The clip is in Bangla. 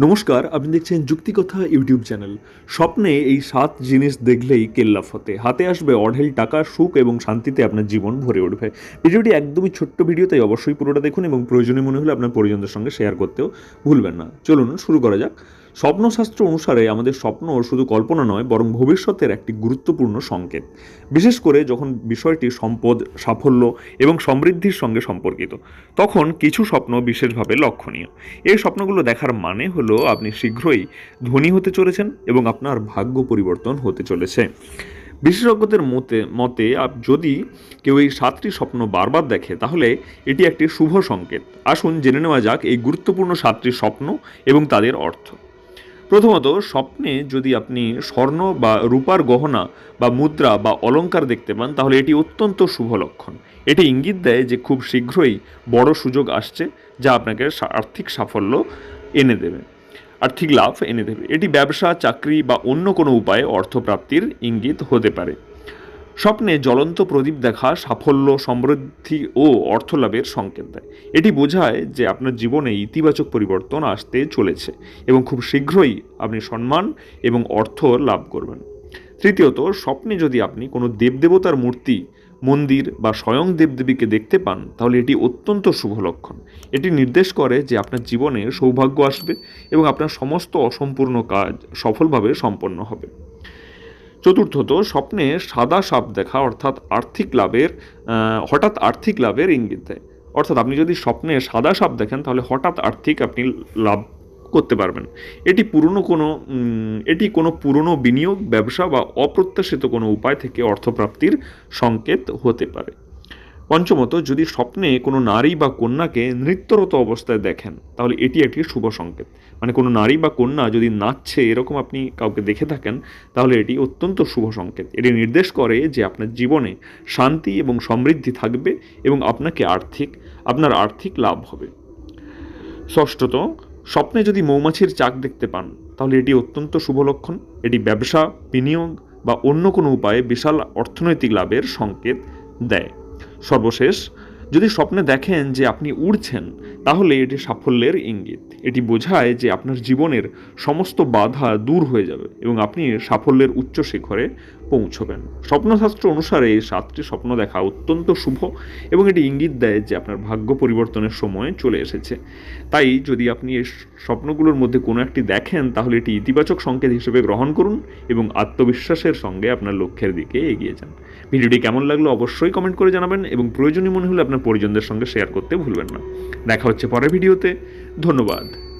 নমস্কার, আপনি দেখছেন যুক্তিকথা ইউটিউব চ্যানেল। স্বপ্নে এই সাত জিনিস দেখলেই কেল্লা ফতে হাতে আসবে অঢেল টাকা, সুখ এবং শান্তিতে আপনার জীবন ভরে উঠবে। ভিডিওটি একদমই ছোট্ট ভিডিও, তাই অবশ্যই পুরোটা দেখুন এবং প্রয়োজনীয় মনে হলে আপনার পরিজনদের সঙ্গে শেয়ার করতেও ভুলবেন না। চলুন, শুরু করা যাক। স্বপ্নশাস্ত্র অনুসারে আমাদের স্বপ্ন শুধু কল্পনা নয়, বরং ভবিষ্যতের একটি গুরুত্বপূর্ণ সংকেত। বিশেষ করে যখন বিষয়টি সম্পদ, সাফল্য এবং সমৃদ্ধির সঙ্গে সম্পর্কিত, তখন কিছু স্বপ্ন বিশেষভাবে লক্ষণীয়। এই স্বপ্নগুলো দেখার মানে হলো আপনি শীঘ্রই ধনী হতে চলেছেন এবং আপনার ভাগ্য পরিবর্তন হতে চলেছে। বিশেষজ্ঞদের মতে মতে যদি কেউ এই সাতটি স্বপ্ন বারবার দেখে, তাহলে এটি একটি শুভ সংকেত। আসুন জেনে নেওয়া যাক এই গুরুত্বপূর্ণ সাতটি স্বপ্ন এবং তাদের অর্থ। প্রথমত, স্বপ্নে যদি আপনি স্বর্ণ বা রূপার গহনা বা মুদ্রা বা অলঙ্কার দেখতে পান, তাহলে এটি অত্যন্ত শুভ লক্ষণ। এটি ইঙ্গিত দেয় যে খুব শীঘ্রই বড় সুযোগ আসছে যা আপনাকে আর্থিক সাফল্য এনে দেবে, আর্থিক লাভ এনে দেবে। এটি ব্যবসা, চাকরি বা অন্য কোনো উপায়ে অর্থপ্রাপ্তির ইঙ্গিত হতে পারে। স্বপ্নে জ্বলন্ত প্রদীপ দেখা সাফল্য, সমৃদ্ধি ও অর্থলাভের সংকেত দেয়। এটি বোঝায় যে আপনার জীবনে ইতিবাচক পরিবর্তন আসতে চলেছে এবং খুব শীঘ্রই আপনি সম্মান এবং অর্থ লাভ করবেন। তৃতীয়ত, স্বপ্নে যদি আপনি কোনো দেবদেবতার মূর্তি, মন্দির বা স্বয়ং দেবদেবীকে দেখতে পান, তাহলে এটি অত্যন্ত শুভ লক্ষণ। এটি নির্দেশ করে যে আপনার জীবনে সৌভাগ্য আসবে এবং আপনার সমস্ত অসম্পূর্ণ কাজ সফলভাবে সম্পন্ন হবে। চতুর্থত স্বপ্নে সাদা সাপ দেখা, অর্থাৎ আর্থিক লাভের হঠাৎ আর্থিক লাভের ইঙ্গিত। দেয় অর্থাৎ আপনি যদি স্বপ্নে সাদা সাপ দেখেন, তাহলে হঠাৎ আর্থিক আপনি লাভ করতে পারবেন। এটি পুরনো কোনো এটি কোনো পুরনো বিনিয়োগ, ব্যবসা বা অপ্রত্যাশিত কোনো উপায় থেকে অর্থপ্রাপ্তির সংকেত হতে পারে। পঞ্চমত, যদি স্বপ্নে কোনো নারী বা কন্যাকে নৃত্যরত অবস্থায় দেখেন, তাহলে এটি একটি শুভ সংকেত। মানে কোনো নারী বা কন্যা যদি নাচছে এরকম আপনি কাউকে দেখে থাকেন, তাহলে এটি অত্যন্ত শুভ সংকেত। এটি নির্দেশ করে যে আপনার জীবনে শান্তি এবং সমৃদ্ধি থাকবে এবং আপনাকে আর্থিক, আপনার আর্থিক লাভ হবে। ষষ্ঠত, স্বপ্নে যদি মৌমাছির চাক দেখতে পান, তাহলে এটি অত্যন্ত শুভ লক্ষণ। এটি ব্যবসা, বিনিয়োগ বা অন্য কোনো উপায়ে বিশাল অর্থনৈতিক লাভের সংকেত দেয়। সর্বশেষ, যদি স্বপ্নে দেখেন যে আপনি উড়ছেন, তাহলে এটি সাফল্যের ইঙ্গিত। এটি বোঝায় যে আপনার জীবনের সমস্ত বাধা দূর হয়ে যাবে এবং আপনি সাফল্যের উচ্চ শিখরে পৌঁছবেন। স্বপ্নশাস্ত্র অনুসারে এই সাতটি স্বপ্ন দেখা অত্যন্ত শুভ এবং এটি ইঙ্গিত দেয় যে আপনার ভাগ্য পরিবর্তনের সময় চলে এসেছে। তাই যদি আপনি এই স্বপ্নগুলোর মধ্যে কোনো একটি দেখেন, তাহলে এটি ইতিবাচক সংকেত হিসেবে গ্রহণ করুন এবং আত্মবিশ্বাসের সঙ্গে আপনার লক্ষ্যের দিকে এগিয়ে যান। ভিডিওটি কেমন লাগল অবশ্যই কমেন্ট করে জানাবেন এবং প্রয়োজনীয় মনে হলে আপনার পরিজনদের সঙ্গে শেয়ার করতে ভুলবেন না। দেখা হচ্ছে পরের ভিডিওতে। ধন্যবাদ।